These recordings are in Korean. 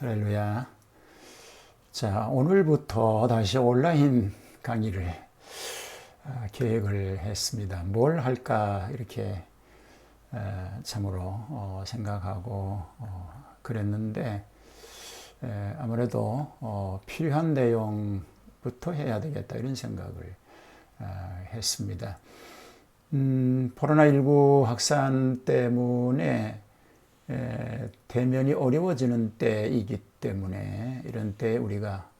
할렐루야. 자, 오늘부터 다시 온라인 강의를 아, 계획을 했습니다. 뭘 할까 이렇게 에, 참으로 어, 생각하고 어, 그랬는데 에, 아무래도 어, 필요한 내용부터 해야 되겠다 이런 생각을 아, 했습니다. 음, 코로나19 확산 때문에 에, 대면이 어려워지는 때이기 때문에 이런 때 우리가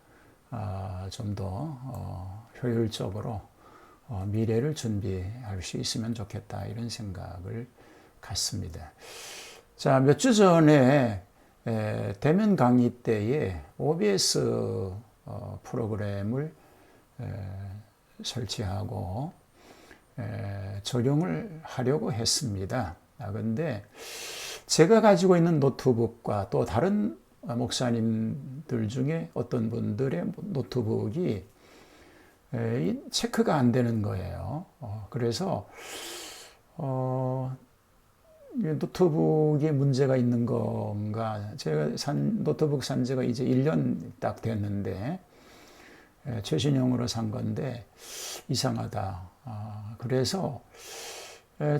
아, 좀더 어, 효율적으로 어, 미래를 준비할 수 있으면 좋겠다 이런 생각을 갖습니다. 자, 몇 주 전에 에, 대면 강의 때에 OBS 어, 프로그램을 에, 설치하고 에, 적용을 하려고 했습니다. 아, 근데 제가 가지고 있는 노트북과 또 다른 목사님들 중에 어떤 분들의 노트북이 체크가 안 되는 거예요. 어, 그래서 어, 노트북에 문제가 있는 건가? 제가 산 노트북 산 지가 이제 1년 딱 됐는데 최신형으로 산 건데 이상하다. 아, 그래서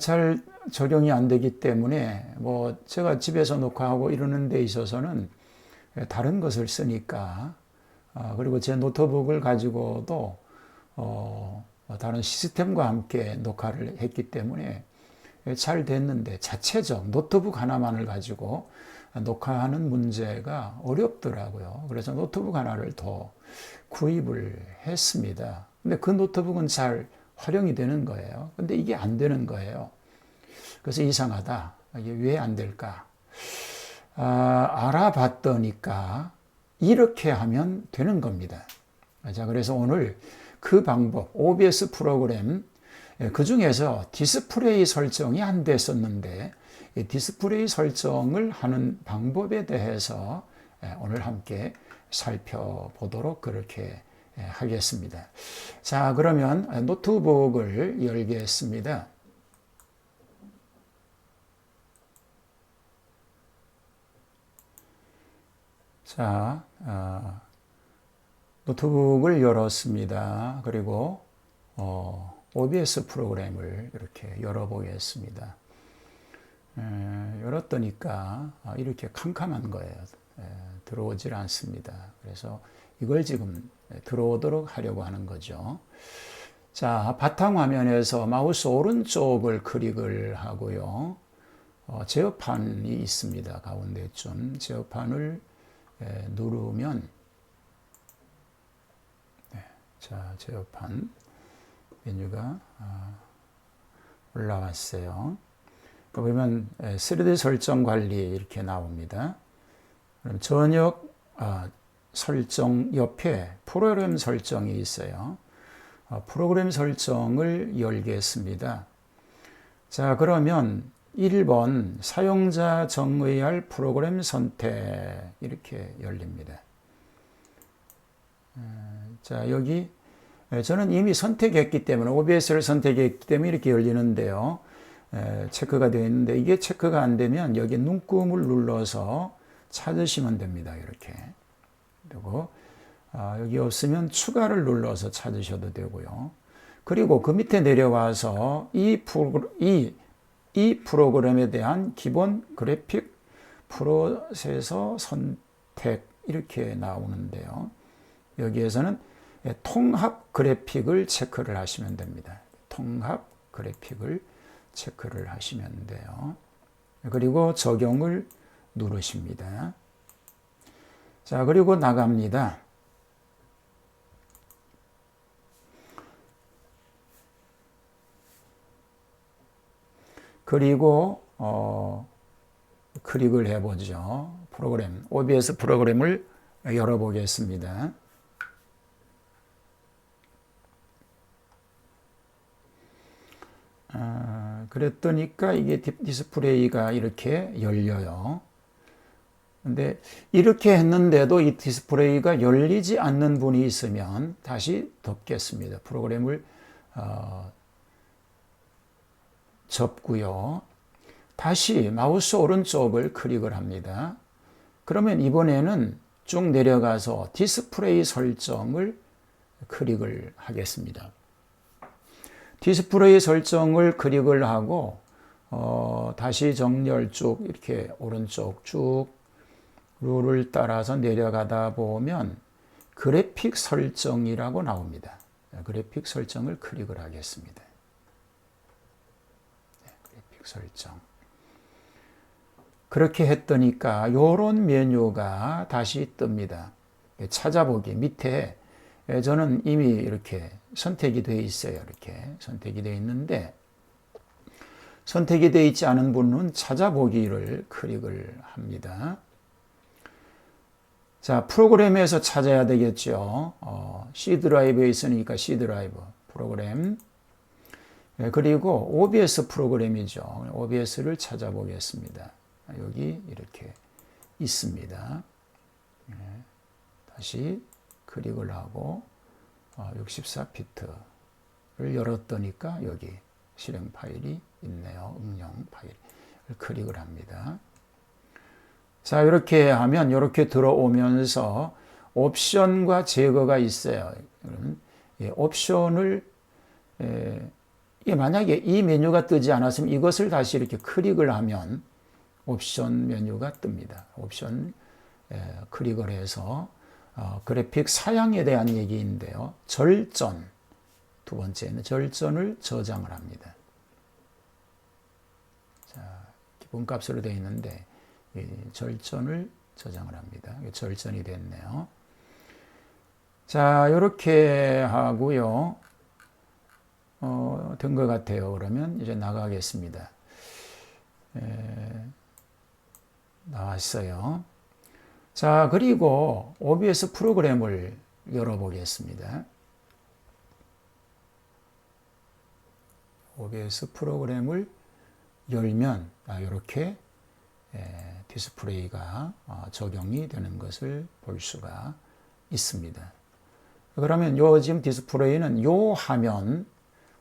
잘 적용이 안 되기 때문에 뭐 제가 집에서 녹화하고 이러는 데 있어서는 다른 것을 쓰니까 아, 그리고 제 노트북을 가지고도 어 다른 시스템과 함께 녹화를 했기 때문에 잘 됐는데 자체적 노트북 하나만을 가지고 녹화하는 문제가 어렵더라고요. 그래서 노트북 하나를 더 구입을 했습니다. 근데 그 노트북은 잘 활용이 되는 거예요. 근데 이게 안 되는 거예요. 그래서 이상하다. 이게 왜 안 될까? 아, 알아봤더니까 이렇게 하면 되는 겁니다. 자, 그래서 오늘 그 방법, OBS 프로그램, 예, 그 중에서 디스플레이 설정이 안 됐었는데, 디스플레이 설정을 하는 방법에 대해서 예, 오늘 함께 살펴보도록 그렇게 예, 하겠습니다. 자, 그러면 노트북을 열겠습니다. 자, 어, 노트북을 열었습니다. 그리고 어, OBS 프로그램을 이렇게 열어보겠습니다. 에, 열었더니까 아, 이렇게 캄캄한 거예요. 에, 들어오질 않습니다. 그래서 이걸 지금 들어오도록 하려고 하는 거죠. 자, 바탕화면에서 마우스 오른쪽을 클릭을 하고요. 어, 제어판이 있습니다. 가운데쯤. 제어판을 에, 누르면, 네, 자, 제어판 메뉴가 아, 올라왔어요. 그러면 3D 설정 관리 이렇게 나옵니다. 그럼 저녁, 아, 설정 옆에 프로그램 설정이 있어요. 어, 프로그램 설정을 열겠습니다. 자, 그러면 1번 사용자 정의할 프로그램 선택 이렇게 열립니다. 어, 자, 여기 저는 이미 선택했기 때문에 OBS를 선택했기 때문에 이렇게 열리는데요. 체크가 되어 있는데 이게 체크가 안 되면 여기 눈금을 눌러서 찾으시면 됩니다. 이렇게. 되고 아, 여기 없으면 추가를 눌러서 찾으셔도 되고요. 그리고 그 밑에 내려와서 이, 프로, 이, 이 프로그램에 대한 기본 그래픽 프로세서 선택 이렇게 나오는데요. 여기에서는 통합 그래픽을 체크를 하시면 됩니다. 통합 그래픽을 체크를 하시면 돼요. 그리고 적용을 누르십니다. 자, 그리고 나갑니다. 그리고 어, 클릭을 해보죠. 프로그램, OBS 프로그램을 열어보겠습니다. 아, 그랬더니까 이게 디스플레이가 이렇게 열려요. 근데 이렇게 했는데도 이 디스플레이가 열리지 않는 분이 있으면 다시 덮겠습니다. 프로그램을 어, 접고요. 다시 마우스 오른쪽을 클릭을 합니다. 그러면 이번에는 쭉 내려가서 디스플레이 설정을 클릭을 하겠습니다. 디스플레이 설정을 클릭을 하고 어, 다시 정렬 쭉 이렇게 오른쪽 쭉 룰을 따라서 내려가다 보면 그래픽 설정이라고 나옵니다. 그래픽 설정을 클릭을 하겠습니다. 설정. 그렇게 했더니까 요런 메뉴가 다시 뜹니다. 찾아보기 밑에 저는 이미 이렇게 선택이 되어 있어요. 이렇게 선택이 되어 있는데 선택이 되어 있지 않은 분은 찾아보기를 클릭을 합니다. 자, 프로그램에서 찾아야 되겠죠. 어, C 드라이브에 있으니까 C 드라이브 프로그램. 예, 그리고 OBS 프로그램이죠. OBS를 찾아보겠습니다. 여기 이렇게 있습니다. 예, 다시 클릭을 하고 64비트를 어, 열었더니까 여기 실행 파일이 있네요. 응용 파일을 클릭을 합니다. 자, 이렇게 하면 이렇게 들어오면서 옵션과 제거가 있어요. 그러면 예, 옵션을 예, 만약에 이 메뉴가 뜨지 않았으면 이것을 다시 이렇게 클릭을 하면 옵션 메뉴가 뜹니다. 옵션 예, 클릭을 해서 어, 그래픽 사양에 대한 얘기인데요. 절전 두 번째는 절전을 저장을 합니다. 자, 기본값으로 되어 있는데 절전을 저장을 합니다. 절전이 됐네요. 자, 이렇게 하고요. 어, 된 것 같아요. 그러면 이제 나가겠습니다. 에, 나왔어요. 자, 그리고 OBS 프로그램을 열어보겠습니다. OBS 프로그램을 열면 아, 이렇게 디스플레이가 어, 적용이 되는 것을 볼 수가 있습니다. 그러면 요 지금 디스플레이는 요 화면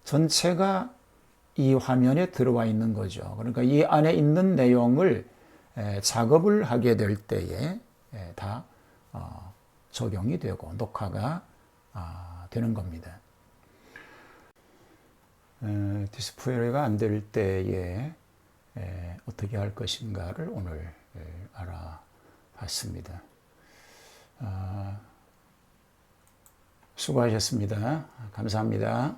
전체가 이 화면에 들어와 있는 거죠. 그러니까 이 안에 있는 내용을 작업을 하게 될 때에 다 어, 적용이 되고 녹화가 아, 되는 겁니다. 디스플레이가 안 될 때에 어떻게 할 것인가를 오늘 알아봤습니다. 아, 수고하셨습니다. 감사합니다.